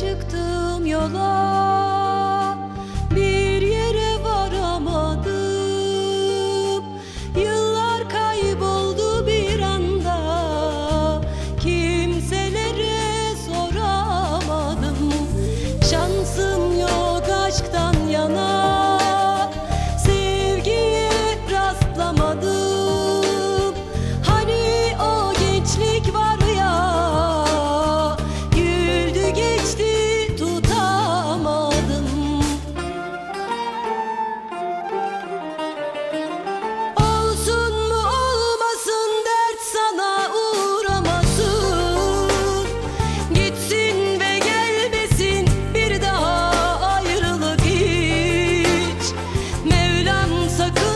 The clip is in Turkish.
çıktım yola. so good.